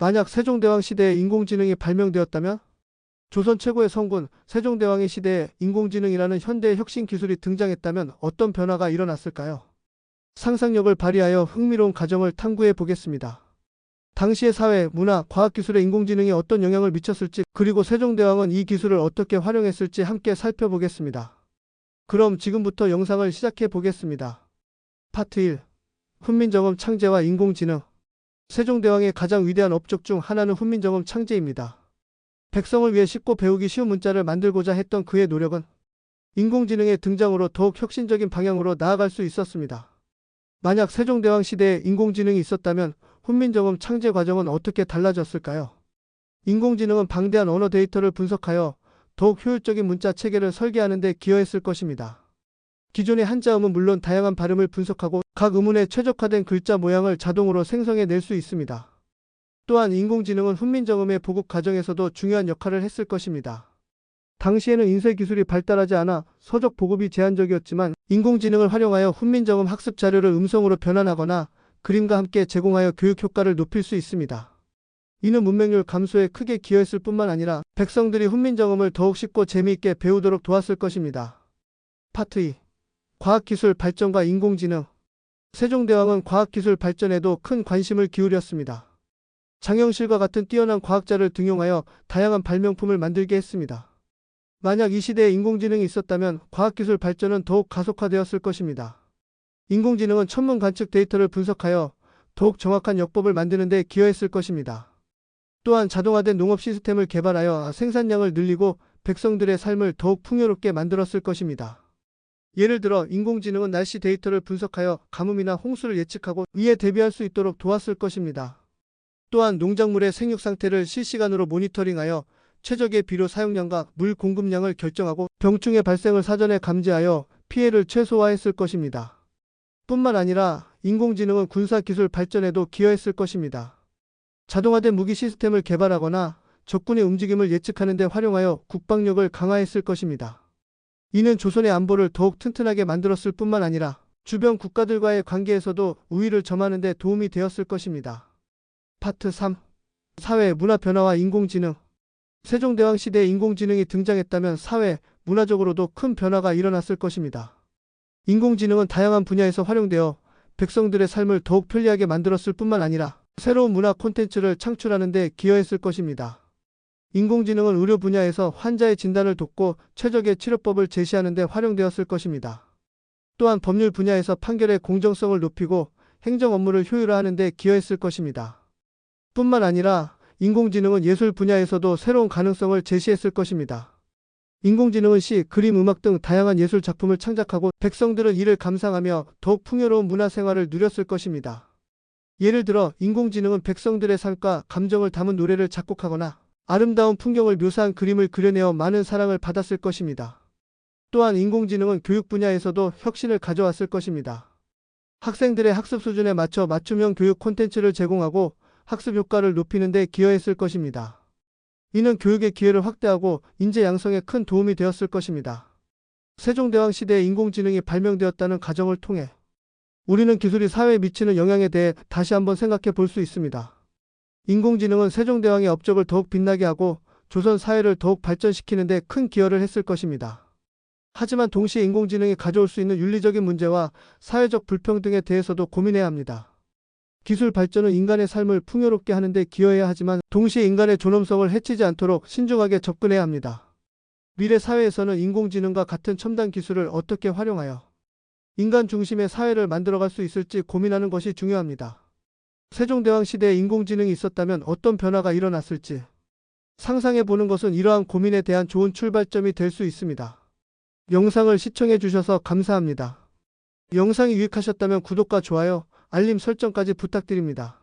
만약 세종대왕 시대에 인공지능이 발명되었다면 조선 최고의 성군 세종대왕의 시대에 인공지능이라는 현대의 혁신 기술이 등장했다면 어떤 변화가 일어났을까요? 상상력을 발휘하여 흥미로운 가정을 탐구해 보겠습니다. 당시의 사회, 문화, 과학기술에 인공지능이 어떤 영향을 미쳤을지 그리고 세종대왕은 이 기술을 어떻게 활용했을지 함께 살펴보겠습니다. 그럼 지금부터 영상을 시작해 보겠습니다. 파트 1. 훈민정음 창제와 인공지능 세종대왕의 가장 위대한 업적 중 하나는 훈민정음 창제입니다. 백성을 위해 쉽고 배우기 쉬운 문자를 만들고자 했던 그의 노력은 인공지능의 등장으로 더욱 혁신적인 방향으로 나아갈 수 있었습니다. 만약 세종대왕 시대에 인공지능이 있었다면 훈민정음 창제 과정은 어떻게 달라졌을까요? 인공지능은 방대한 언어 데이터를 분석하여 더욱 효율적인 문자 체계를 설계하는 데 기여했을 것입니다. 기존의 한자음은 물론 다양한 발음을 분석하고 각 음운에 최적화된 글자 모양을 자동으로 생성해 낼 수 있습니다. 또한 인공지능은 훈민정음의 보급 과정에서도 중요한 역할을 했을 것입니다. 당시에는 인쇄 기술이 발달하지 않아 서적 보급이 제한적이었지만 인공지능을 활용하여 훈민정음 학습 자료를 음성으로 변환하거나 그림과 함께 제공하여 교육 효과를 높일 수 있습니다. 이는 문맹률 감소에 크게 기여했을 뿐만 아니라 백성들이 훈민정음을 더욱 쉽고 재미있게 배우도록 도왔을 것입니다. 파트 2. 과학기술 발전과 인공지능 세종대왕은 과학기술 발전에도 큰 관심을 기울였습니다. 장영실과 같은 뛰어난 과학자를 등용하여 다양한 발명품을 만들게 했습니다. 만약 이 시대에 인공지능이 있었다면 과학기술 발전은 더욱 가속화되었을 것입니다. 인공지능은 천문 관측 데이터를 분석하여 더욱 정확한 역법을 만드는 데 기여했을 것입니다. 또한 자동화된 농업 시스템을 개발하여 생산량을 늘리고 백성들의 삶을 더욱 풍요롭게 만들었을 것입니다. 예를 들어 인공지능은 날씨 데이터를 분석하여 가뭄이나 홍수를 예측하고 이에 대비할 수 있도록 도왔을 것입니다. 또한 농작물의 생육 상태를 실시간으로 모니터링하여 최적의 비료 사용량과 물 공급량을 결정하고 병충해 발생을 사전에 감지하여 피해를 최소화했을 것입니다. 뿐만 아니라 인공지능은 군사 기술 발전에도 기여했을 것입니다. 자동화된 무기 시스템을 개발하거나 적군의 움직임을 예측하는 데 활용하여 국방력을 강화했을 것입니다. 이는 조선의 안보를 더욱 튼튼하게 만들었을 뿐만 아니라 주변 국가들과의 관계에서도 우위를 점하는 데 도움이 되었을 것입니다. 파트 3. 사회, 문화 변화와 인공지능 세종대왕 시대에 인공지능이 등장했다면 사회, 문화적으로도 큰 변화가 일어났을 것입니다. 인공지능은 다양한 분야에서 활용되어 백성들의 삶을 더욱 편리하게 만들었을 뿐만 아니라 새로운 문화 콘텐츠를 창출하는 데 기여했을 것입니다. 인공지능은 의료 분야에서 환자의 진단을 돕고 최적의 치료법을 제시하는 데 활용되었을 것입니다. 또한 법률 분야에서 판결의 공정성을 높이고 행정 업무를 효율화하는 데 기여했을 것입니다. 뿐만 아니라 인공지능은 예술 분야에서도 새로운 가능성을 제시했을 것입니다. 인공지능은 시, 그림, 음악 등 다양한 예술 작품을 창작하고 백성들은 이를 감상하며 더욱 풍요로운 문화 생활을 누렸을 것입니다. 예를 들어 인공지능은 백성들의 삶과 감정을 담은 노래를 작곡하거나 아름다운 풍경을 묘사한 그림을 그려내어 많은 사랑을 받았을 것입니다. 또한 인공지능은 교육 분야에서도 혁신을 가져왔을 것입니다. 학생들의 학습 수준에 맞춰 맞춤형 교육 콘텐츠를 제공하고 학습 효과를 높이는 데 기여했을 것입니다. 이는 교육의 기회를 확대하고 인재 양성에 큰 도움이 되었을 것입니다. 세종대왕 시대에 인공지능이 발명되었다는 가정을 통해 우리는 기술이 사회에 미치는 영향에 대해 다시 한번 생각해 볼 수 있습니다. 인공지능은 세종대왕의 업적을 더욱 빛나게 하고 조선 사회를 더욱 발전시키는 데 큰 기여를 했을 것입니다. 하지만 동시에 인공지능이 가져올 수 있는 윤리적인 문제와 사회적 불평등에 대해서도 고민해야 합니다. 기술 발전은 인간의 삶을 풍요롭게 하는 데 기여해야 하지만 동시에 인간의 존엄성을 해치지 않도록 신중하게 접근해야 합니다. 미래 사회에서는 인공지능과 같은 첨단 기술을 어떻게 활용하여 인간 중심의 사회를 만들어갈 수 있을지 고민하는 것이 중요합니다. 세종대왕 시대에 인공지능이 있었다면 어떤 변화가 일어났을지 상상해 보는 것은 이러한 고민에 대한 좋은 출발점이 될 수 있습니다. 영상을 시청해 주셔서 감사합니다. 영상이 유익하셨다면 구독과 좋아요, 알림 설정까지 부탁드립니다.